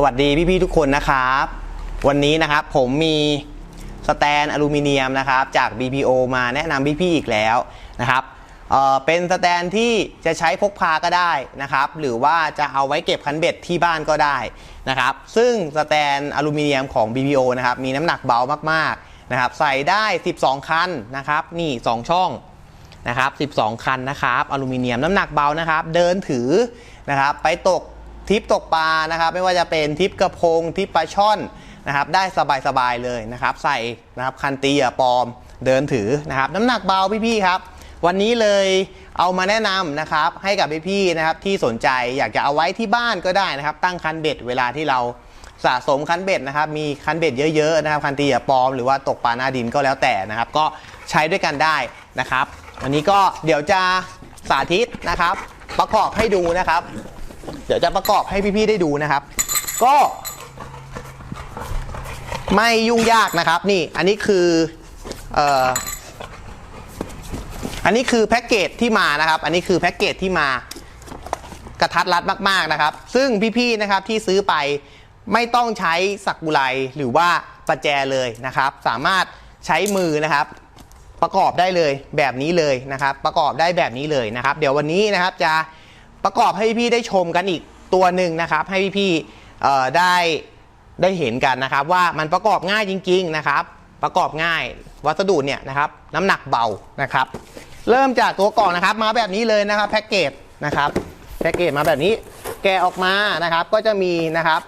สวัสดีพี่ๆทุกคนนะครับ วันนี้นะครับผมมีสแตนอลูมิเนียมนะครับจาก BPO มาแนะนำพี่ๆอีกแล้วนะครับเเป็นสแตนที่จะใช้พกพาก็ได้นะครับ หรือว่าจะเอาไว้เก็บคันเบ็ดที่บ้านก็ได้นะครับ ซึ่งสแตนอลูมิเนียมของ BPO นะครับมีน้ำหนักเบามากๆนะครับ ใส่ได้ 12 คันนะครับ นี่ 2 ช่องนะครับ 12 คันนะครับอลูมิเนียมน้ำหนักเบานะครับ เดินถือนะครับ ไปตก ทิปตกปลานะครับ ไม่ว่าจะเป็นทิปกระพงทิปปลาช่อนนะครับ ได้สบายๆเลยนะครับ ใส่นะครับคันตีอะปลอมเดินถือนะครับ น้ำหนักเบาพี่ๆครับวันนี้เลยเอามาแนะนำนะครับให้กับพี่ๆนะครับที่สนใจอยากจะเอาไว้ที่บ้านก็ได้นะครับ ตั้งคันเบ็ดเวลาที่เราสะสมคันเบ็ดนะครับมีคันเบ็ดเยอะๆนะครับคันตีอะปลอมหรือว่าตกปลาหน้าดินก็แล้วแต่นะครับ ก็ใช้ด้วยกันได้นะครับ วันนี้ก็เดี๋ยวจะสาธิตนะครับ ประกอบให้ดูนะครับ เดี๋ยวจะประกอบให้พี่ๆได้ดูนะครับ ก็ไม่ยุ่งยากนะครับ นี่อันนี้คือเอ่ออันนี้คือแพ็กเกจที่มานะครับ อันนี้คือแพ็กเกจที่มากระทัดรัดมาก ๆนะครับ ซึ่งพี่ๆนะครับที่ซื้อไปไม่ต้องใช้สักบุไลหรือว่าประแจเลยนะครับ สามารถใช้มือนะครับ ประกอบได้เลยแบบนี้เลยนะครับ ประกอบได้แบบนี้เลยนะครับ เดี๋ยววันนี้นะครับจะ ประกอบให้พี่ได้ชมกันอีกตัวหนึ่งนะครับ ให้พี่ๆได้ได้เห็นกันนะครับ ว่ามันประกอบง่ายจริง ๆนะครับ ประกอบง่ายวัสดุเนี่ยนะครับน้ำหนักเบานะครับ เริ่มจากตัวกล่องนะครับ มาแบบนี้เลยนะครับแพ็กเกจนะครับแพ็กเกจมาแบบนี้ แกะออกมานะครับ ก็จะมีนะครับ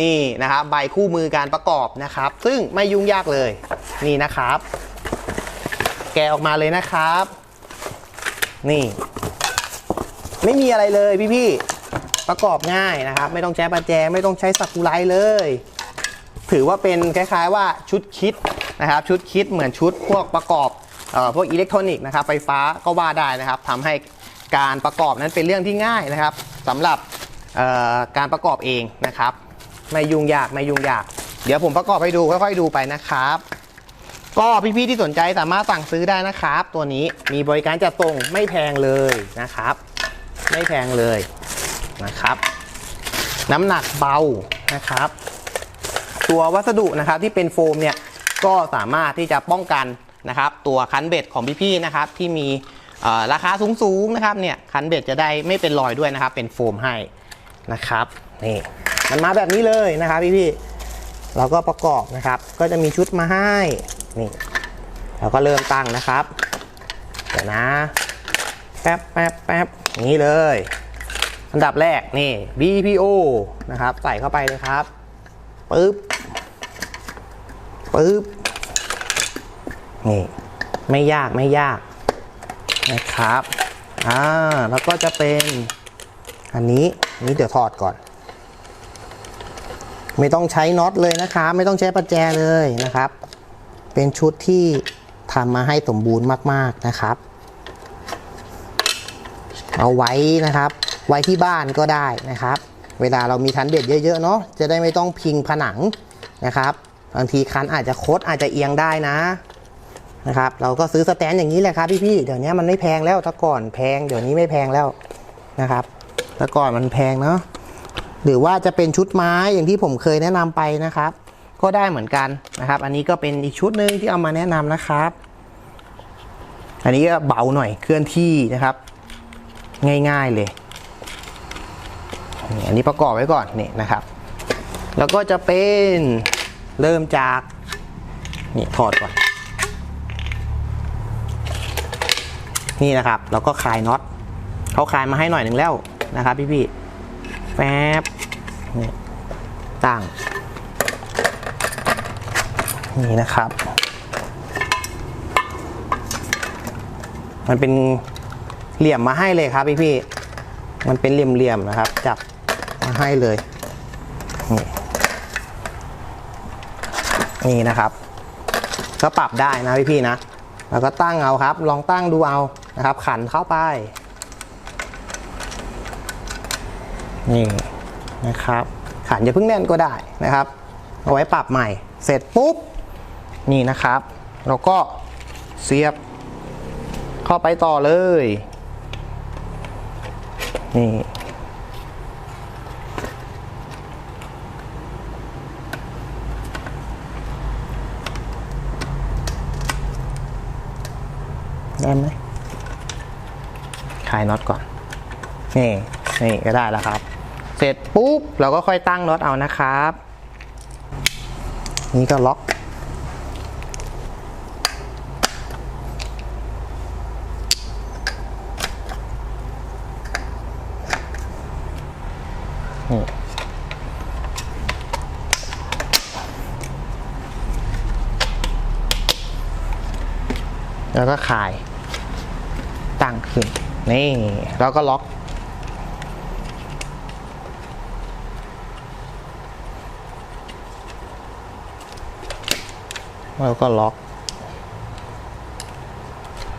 นี่นะครับใบคู่มือการประกอบนะครับ ซึ่งไม่ยุ่งยากเลยนี่นะครับ แกะออกมาเลยนะครับ นี่ ไม่มีอะไรเลยพี่ๆประกอบง่ายนะครับ ไม่ต้องใช้ประแจไม่ต้องใช้สักกุไลเลย ถือว่าเป็นคล้ายๆว่าชุดคิดนะครับ ชุดคิดเหมือนชุดพวกประกอบเอ่อพวกอิเล็กทรอนิกส์นะครับไฟฟ้าก็ว่าได้นะครับทำให้การประกอบนั้นเป็นเรื่องที่ง่ายนะครับสำหรับเอ่อการประกอบเองนะครับ ไม่ยุ่งยากไม่ยุ่งยาก เดี๋ยวผมประกอบให้ดูค่อยๆดูไปนะครับ ก็พี่ๆที่สนใจสามารถสั่งซื้อได้นะครับ ตัวนี้มีบริการจัดส่งไม่แพงเลยนะครับ ไม่แพงเลยนะครับ น้ำหนักเบานะครับ ตัววัสดุนะครับที่เป็นโฟมเนี่ยก็สามารถที่จะป้องกันนะครับ ตัวคันเบ็ดของพี่ๆนะครับที่มีราคาสูงๆนะครับเนี่ยคันเบ็ดจะได้ไม่เป็นรอยด้วยนะครับ เป็นโฟมให้นะครับนี่มันมาแบบนี้เลยนะครับพี่ๆเราก็ประกอบนะครับ ก็จะมีชุดมาให้นี่เราก็เริ่มตั้งนะครับเดี๋ยวนะแป๊บแป๊บแป๊บ นี้เลย อันดับแรกนี่ BPO นะครับ ใส่เข้าไปเลยครับปึ๊บปึ๊บนี่ไม่ยากไม่ยากนะครับอ่าแล้วก็จะเป็นอันนี้นนี้เดี๋ยวถอดก่อน ไม่ต้องใช้น็อตเลยนะครับ ไม่ต้องใช้ประแจเลยนะครับ เป็นชุดที่ทำมาให้สมบูรณ์มาก ๆนะครับ เอาไว้นะครับ ไว้ที่บ้านก็ได้นะครับ เวลาเรามีคันเบ็ดเยอะๆเนาะจะได้ไม่ต้องพิงผนังนะครับบางทีคันอาจจะคดอาจจะเอียงได้นะนะครับ เราก็ซื้อสแตนอย่างนี้แหละครับพี่ๆเดี๋ยวนี้มันไม่แพงแล้วถ้าก่อนแพงเดี๋ยวนี้ไม่แพงแล้วนะครับถ้าก่อนมันแพงเนาะหรือว่าจะเป็นชุดไม้อย่างที่ผมเคยแนะนำไปนะครับ ก็ได้เหมือนกันนะครับ อันนี้ก็เป็นอีกชุดหนึ่งที่เอามาแนะนำนะครับ อันนี้ก็เบาหน่อยเคลื่อนที่นะครับ ง่ายๆเลยอันนี้ประกอบไว้ก่อนนี่นะครับ แล้วก็จะเป็นเริ่มจากนี่ถอดก่อน นี่นะครับเราก็คลายน็อตเขาคลายมาให้หน่อยหนึ่งแล้วนะครับพี่ๆแฟบนี่ตั้งนี่นะครับ มันเป็น เหลี่ยมมาให้เลยครับพี่พี่มันเป็นเหลี่ยมๆนะครับ จับมาให้เลย นี่นี่นะครับ ก็ปรับได้นะพี่พี่นะ แล้วก็ตั้งเอาครับ ลองตั้งดูเอานะครับ ขันเข้าไป นี่นะครับ ขันอย่าเพิ่งแน่นก็ได้นะครับ เอาไว้ปรับใหม่ เสร็จปุ๊บ นี่นะครับเราก็เสียบเข้าไปต่อเลย นี่ได้ไหมคลายน็อตก่อน นี่ นี่ก็ได้แล้วครับ เสร็จปุ๊บ เราก็ค่อยตั้งน็อตเอานะครับ นี่ก็ล็อก แล้วก็คลายตั้งขึ้น นี่ แล้วก็ล็อก แล้วก็ล็อก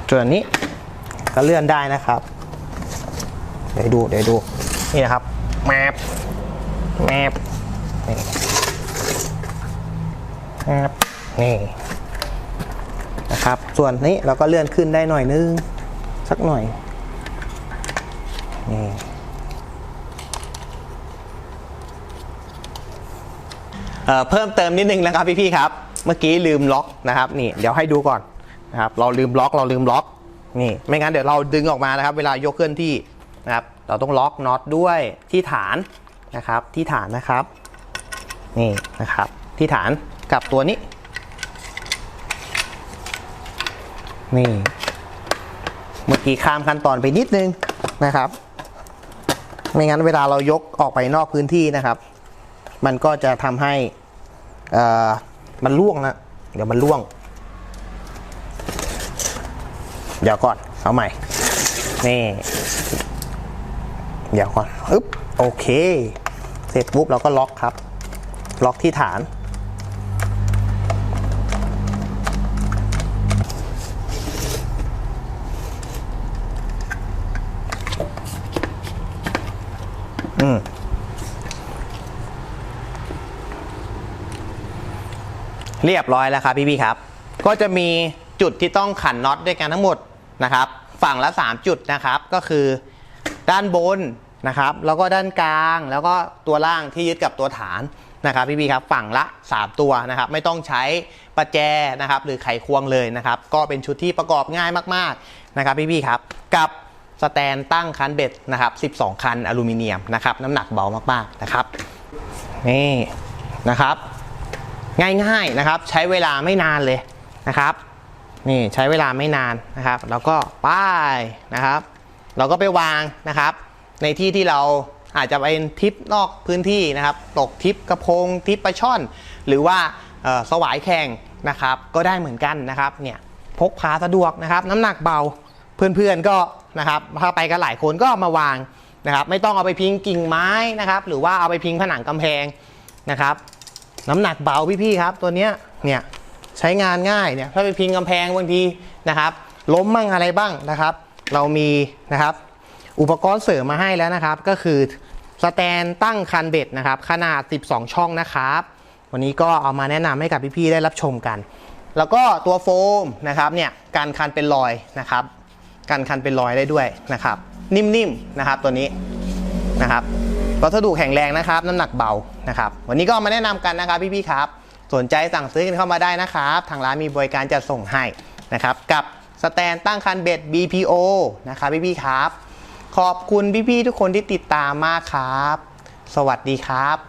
ส่วนนี้ก็เลื่อนได้นะครับ เดี๋ยวดูเดี๋ยวดู นี่นะครับแมปแมปนี่แมปนี่ นะครับ ส่วนนี้เราก็เลื่อนขึ้นได้หน่อยนึง สักหน่อย นี่ เพิ่มเติมนิดนึงนะครับพี่ๆครับ เมื่อกี้ลืมล็อกนะครับ นี่เดี๋ยวให้ดูก่อนนะครับ เราลืมล็อก เราลืมล็อก นี่ ไม่งั้นเดี๋ยวเราดึงออกมานะครับ เวลายกเคลื่อนที่นะครับ เราต้องล็อกน็อตด้วยที่ฐานนะครับ ที่ฐานนะครับ นี่นะครับ ที่ฐานกับตัวนี้ นี่ เมื่อกี้ข้ามขั้นตอนไปนิดนึงนะครับ ไม่งั้นเวลาเรายกออกไปนอกพื้นที่นะครับ มันก็จะทำให้เอ่อมันล่วงนะ เดี๋ยวมันล่วง เดี๋ยวก่อน เอาใหม่ นี่ เดี๋ยวก่อน อึ๊บ โอเค เสร็จปุ๊บเราก็ล็อกครับ ล็อกที่ฐาน เรียบร้อยแล้วครับพี่ๆครับ ก็จะมีจุดที่ต้องขันน็อตด้วยกันทั้งหมดนะครับ ฝั่งละ 3 จุดนะครับก็คือด้านบนนะครับ แล้วก็ด้านกลางแล้วก็ตัวล่างที่ยึดกับตัวฐานนะครับพี่ๆครับฝั่งละ 3 ตัวนะครับ ไม่ต้องใช้ประแจนะครับ หรือไขควงเลยนะครับ ก็เป็นชุดที่ประกอบง่ายมากๆนะครับพี่ๆครับกับสแตนตั้งคันเบ็ดนะครับ 12 คันอลูมิเนียมนะครับ น้ำหนักเบามากๆนะครับนี่นะครับ ง่ายๆนะครับ ใช้เวลาไม่นานเลยนะครับนี่ใช้เวลาไม่นานนะครับ แล้วก็ป้ายนะครับ เราก็ไปวางนะครับ ในที่ที่เราอาจจะเป็นทริปนอกพื้นที่นะครับ ตกทริปกระพงทริปปลาช่อน หรือว่าสวายแข่งนะครับ ก็ได้เหมือนกันนะครับเนี่ยพกพาสะดวกนะครับ น้ำหนักเบาเพื่อนๆก็นะครับถ้าไปกันหลายคนก็มาวางนะครับ ไม่ต้องเอาไปพิงกิ่งไม้นะครับ หรือว่าเอาไปพิงผนังกำแพงนะครับ น้ำหนักเบาพี่ๆครับ ตัวเนี้ยเนี่ยใช้งานง่ายเนี่ยถ้าไปพิงกำแพงบางทีนะครับ ล้มมั่งอะไรบ้างนะครับ เรามีนะครับ อุปกรณ์เสริมมาให้แล้วนะครับ ก็คือสแตนตั้งคันเบ็ดนะครับ ขนาด 12 ช่องนะครับ วันนี้ก็เอามาแนะนำให้กับพี่ๆได้รับชมกัน แล้วก็ตัวโฟมนะครับเนี่ยการคันเป็นรอยนะครับการคันเป็นรอยได้ด้วยนะครับ นิ่มๆนะครับตัวนี้นะครับ วัสดุแข็งแรงนะครับ น้ำหนักเบานะครับ วันนี้ก็มาแนะนำกันนะครับพี่ๆครับ สนใจสั่งซื้อกันเข้ามาได้นะครับ ทางร้านมีบริการจัดส่งให้นะครับ กับสแตนตั้งคันเบ็ด BPO นะครับพี่ๆครับ ขอบคุณพี่ๆทุกคนที่ติดตามมากครับ สวัสดีครับ